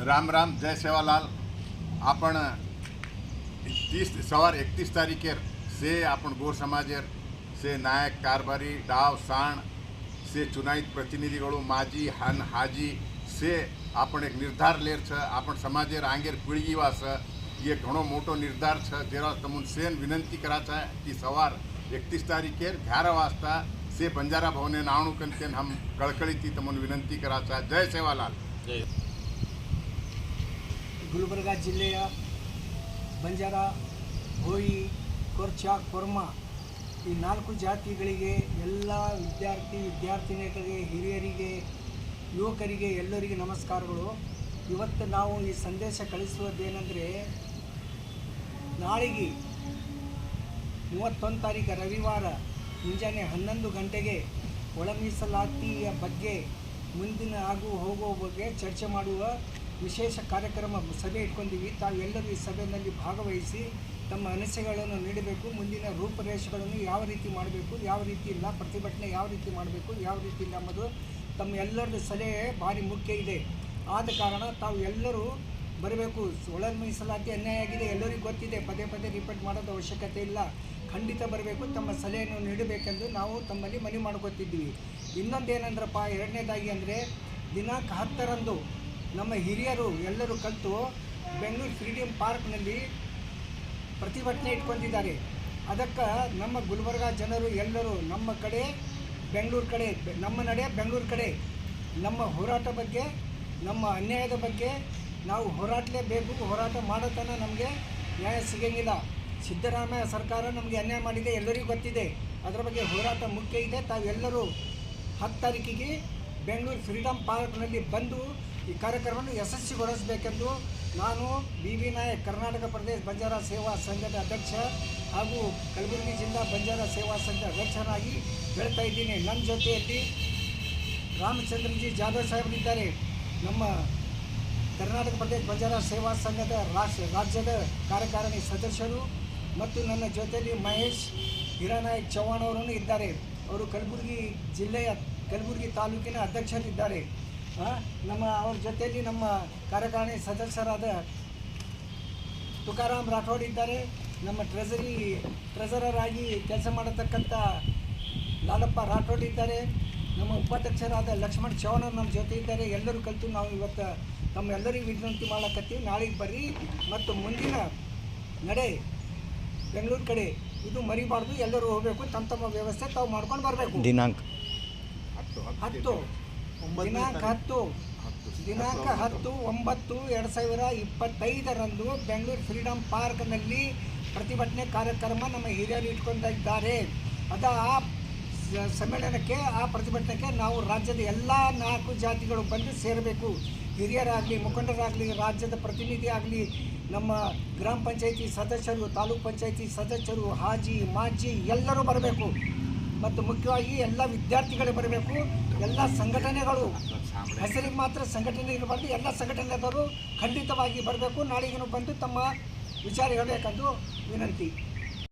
રામ રામ જય સેવાલાલ આપણ ત્રીસ સવાર એકત્રીસ તારીખેર સે આપણ ગોર ಸಮಾಜೇರ್ ಸೆ ನಾಯಕ್ ಕಾರ್ಬಾರಿ ಡಾವ್ ಸಾಣ್ ಸೆ ಚುನಾಯಿತ ಪ್ರತಿನಿಧಿಗಳು ಮಾಜಿ ಹನ್ ಹಾಜಿ સે આપણે એક નિર્ધાર લેર છે આપણ સમાજે આંગેર પીળગીવા છે એ ઘણો મોટો નિર્ધાર છે જેવા તમુન સેન વિનંતી કરા છે કે સવાર એકત્રીસ તારીખે અગિયાર વાજતા સે બંજારા ભવને નાણું કન તેન હમ કળકળીથી તમુન વિનંતી કરા છે જય સેવાલાલ જય ಗುಲ್ಬರ್ಗ ಜಿಲ್ಲೆಯ ಬಂಜಾರ, ಹೋಯಿ, ಕೊರ್ಚ, ಕೊರ್ಮ ಈ ನಾಲ್ಕು ಜಾತಿಗಳಿಗೆ ಎಲ್ಲ ವಿದ್ಯಾರ್ಥಿ, ವಿದ್ಯಾರ್ಥಿನಿಯರಿಗೆ, ಹಿರಿಯರಿಗೆ, ಯುವಕರಿಗೆ ಎಲ್ಲರಿಗೆ ನಮಸ್ಕಾರಗಳು. ಇವತ್ತು ನಾವು ಈ ಸಂದೇಶ ಕಳಿಸುವುದೇನೆಂದರೆ, ನಾಳೆಗೆ ಮೂವತ್ತೊಂದು ತಾರೀಕು ರವಿವಾರ ಮುಂಜಾನೆ ಹನ್ನೊಂದು ಗಂಟೆಗೆ ಒಳ ಮೀಸಲಾತಿಯ ಬಗ್ಗೆ ಮುಂದಿನ ಆಗು ಹೋಗುವ ಬಗ್ಗೆ ಚರ್ಚೆ ಮಾಡುವ ವಿಶೇಷ ಕಾರ್ಯಕ್ರಮ ಸಭೆ ಇಟ್ಕೊಂಡಿವಿ. ತಾವೆಲ್ಲರೂ ಈ ಸಭೆಯಲ್ಲಿ ಭಾಗವಹಿಸಿ ತಮ್ಮ ಅನಿಸಿಕೆಗಳನ್ನು ನೀಡಬೇಕು, ಮುಂದಿನ ರೂಪುರೇಷೆಗಳನ್ನು ಯಾವ ರೀತಿ ಮಾಡಬೇಕು, ಯಾವ ರೀತಿ ಇಲ್ಲ, ಪ್ರತಿಭಟನೆ ಯಾವ ರೀತಿ ಮಾಡಬೇಕು, ಯಾವ ರೀತಿ ಇಲ್ಲ ಎಂಬುದು ತಮ್ಮ ಎಲ್ಲರದ್ದು ಸಲಹೆ ಭಾರಿ ಮುಖ್ಯ ಇದೆ. ಆದ ಕಾರಣ ತಾವು ಎಲ್ಲರೂ ಬರಬೇಕು. ಒಳ ಮೀಸಲಾತಿ ಅನ್ಯಾಯ ಆಗಿದೆ, ಎಲ್ಲರಿಗೂ ಗೊತ್ತಿದೆ, ಪದೇ ಪದೇ ರಿಪೀಟ್ ಮಾಡೋದು ಅವಶ್ಯಕತೆ ಇಲ್ಲ. ಖಂಡಿತ ಬರಬೇಕು, ತಮ್ಮ ಸಲಹೆಯನ್ನು ನೀಡಬೇಕೆಂದು ನಾವು ತಮ್ಮಲ್ಲಿ ಮನವಿ ಮಾಡ್ಕೊತಿದ್ದೀವಿ ಇನ್ನೊಂದೇನೆಂದ್ರಪ್ಪ, ಎರಡನೇದಾಗಿ ಅಂದರೆ ದಿನಾಂಕ ಹತ್ತರಂದು ನಮ್ಮ ಹಿರಿಯರು ಎಲ್ಲರೂ ಕಲಿತು ಬೆಂಗಳೂರು ಫ್ರೀಡಮ್ ಪಾರ್ಕ್ನಲ್ಲಿ ಪ್ರತಿಭಟನೆ ಇಟ್ಕೊಂಡಿದ್ದಾರೆ. ಅದಕ್ಕೆ ನಮ್ಮ ಗುಲ್ಬರ್ಗ ಜನರು ಎಲ್ಲರೂ ನಮ್ಮ ಕಡೆ ಬೆಂಗಳೂರು ಕಡೆ, ನಮ್ಮ ನಡೆ ಬೆಂಗಳೂರು ಕಡೆ, ನಮ್ಮ ಹೋರಾಟ ಬಗ್ಗೆ, ನಮ್ಮ ಅನ್ಯಾಯದ ಬಗ್ಗೆ ನಾವು ಹೋರಾಡಲೇಬೇಕು ಹೋರಾಟ ಮಾಡೋ ತನಕ ನಮಗೆ ನ್ಯಾಯ ಸಿಗಂಗಿಲ್ಲ. ಸಿದ್ದರಾಮಯ್ಯ ಸರ್ಕಾರ ನಮಗೆ ಅನ್ಯಾಯ ಮಾಡಿದೆ, ಎಲ್ಲರಿಗೂ ಗೊತ್ತಿದೆ. ಅದರ ಬಗ್ಗೆ ಹೋರಾಟ ಮುಖ್ಯ ಇದೆ. ತಾವೆಲ್ಲರೂ ಹತ್ತು ತಾರೀಕಿಗೆ ಬೆಂಗಳೂರು ಫ್ರೀಡಮ್ ಪಾರ್ಕ್ನಲ್ಲಿ ಬಂದು ಈ ಕಾರ್ಯಕ್ರಮವನ್ನು ಯಶಸ್ವಿಗೊಳಿಸಬೇಕೆಂದು ನಾನು ಬಿ ವಿ ನಾಯಕ್, ಕರ್ನಾಟಕ ಪ್ರದೇಶ ಬಂಜಾರ ಸೇವಾ ಸಂಘದ ಅಧ್ಯಕ್ಷ ಹಾಗೂ ಕಲಬುರಗಿ ಜಿಲ್ಲಾ ಬಂಜಾರ ಸೇವಾ ಸಂಘದ ಅಧ್ಯಕ್ಷರಾಗಿ ಹೇಳ್ತಾ ಇದ್ದೀನಿ. ನನ್ನ ಜೊತೆಯಲ್ಲಿ ರಾಮಚಂದ್ರಜಿ ಜಾಧವ್ ಸಾಹೇಬರಿದ್ದಾರೆ. ನಮ್ಮ ಕರ್ನಾಟಕ ಪ್ರದೇಶ ಬಂಜಾರ ಸೇವಾ ಸಂಘದ ರಾಷ್ಟ್ರ ರಾಜ್ಯದ ಕಾರ್ಯಕಾರಿಣಿ ಸದಸ್ಯರು ಮತ್ತು ನನ್ನ ಜೊತೆಯಲ್ಲಿ ಮಹೇಶ್ ಹಿರಾನಾಯಕ್ ಚೌಹಾಣ್ ಅವರನ್ನು ಇದ್ದಾರೆ. ಅವರು ಕಲಬುರಗಿ ಜಿಲ್ಲೆಯ, ಕಲಬುರಗಿ ತಾಲೂಕಿನ ಅಧ್ಯಕ್ಷರಿದ್ದಾರೆ. ನಮ್ಮ ಅವ್ರ ಜೊತೆಯಲ್ಲಿ ನಮ್ಮ ಕಾರ್ಯಕಾರಿಣಿ ಸದಸ್ಯರಾದ ತುಕಾರಾಮ್ ರಾಠೋಡ್ ಇದ್ದಾರೆ. ನಮ್ಮ ಟ್ರೆಜರಿ ಟ್ರೆಸರರ್ ಆಗಿ ಕೆಲಸ ಮಾಡತಕ್ಕಂಥ ಲಾಲಪ್ಪ ರಾಠೋಡ್ ಇದ್ದಾರೆ. ನಮ್ಮ ಉಪಾಧ್ಯಕ್ಷರಾದ ಲಕ್ಷ್ಮಣ್ ಚೌಹಾಣ್ ನಮ್ಮ ಜೊತೆ ಇದ್ದಾರೆ. ಎಲ್ಲರೂ ಕಲಿತು ನಾವು ಇವತ್ತು ತಮ್ಮೆಲ್ಲರಿಗೂ ವಿನಂತಿ ಮಾಡ್ಲಕತ್ತೀವಿ ನಾಳೆಗೆ ಬರ್ರಿ ಮತ್ತು ಮುಂದಿನ ನಡೆ ಬೆಂಗಳೂರು ಕಡೆ ಇದು ಮರಿಬಾರ್ದು. ಎಲ್ಲರೂ ಹೋಗಬೇಕು. ತಮ್ಮ ತಮ್ಮ ವ್ಯವಸ್ಥೆ ತಾವು ಮಾಡ್ಕೊಂಡು ಬರಬೇಕು. ದಿನಾಂಕ. ಹತ್ತು ಹತ್ತು. ದಿನಾಂಕ ಹತ್ತು. ದಿನಾಂಕ ಹತ್ತು ಒಂಬತ್ತು ಎರಡು ಸಾವಿರ ಇಪ್ಪತ್ತೈದರಂದು ಬೆಂಗಳೂರು ಫ್ರೀಡಮ್ ಪಾರ್ಕ್ನಲ್ಲಿ ಪ್ರತಿಭಟನೆ ಕಾರ್ಯಕ್ರಮ ನಮ್ಮ ಹಿರಿಯರು ಇಟ್ಕೊಂಡಿದ್ದಾರೆ ಅದ ಆ ಸಮ್ಮೇಳನಕ್ಕೆ ಆ ಪ್ರತಿಭಟನೆಗೆ ನಾವು ರಾಜ್ಯದ ಎಲ್ಲ ನಾಲ್ಕು ಜಾತಿಗಳು ಬಂದು ಸೇರಬೇಕು. ಹಿರಿಯರಾಗಲಿ ಮುಖಂಡರಾಗಲಿ ರಾಜ್ಯದ ಪ್ರತಿನಿಧಿ ಆಗಲಿ ನಮ್ಮ ಗ್ರಾಮ ಪಂಚಾಯಿತಿ ಸದಸ್ಯರು ತಾಲೂಕು ಪಂಚಾಯಿತಿ ಸದಸ್ಯರು ಹಾಜಿ ಮಾಜಿ ಎಲ್ಲರೂ ಬರಬೇಕು. ಮತ್ತು ಮುಖ್ಯವಾಗಿ ಎಲ್ಲ ವಿದ್ಯಾರ್ಥಿಗಳು ಬರಬೇಕು. ಎಲ್ಲ ಸಂಘಟನೆಗಳು. ಹೆಸರಿಗೆ ಮಾತ್ರ ಸಂಘಟನೆ ಇರಬಾರ್ದು. ಎಲ್ಲ ಸಂಘಟನೆದವರು ಖಂಡಿತವಾಗಿ ಬರಬೇಕು. ನಾಳೆಗೇನು ಬಂದು ತಮ್ಮ ವಿಚಾರ ಹೇಳಬೇಕೆಂದು ವಿನಂತಿ.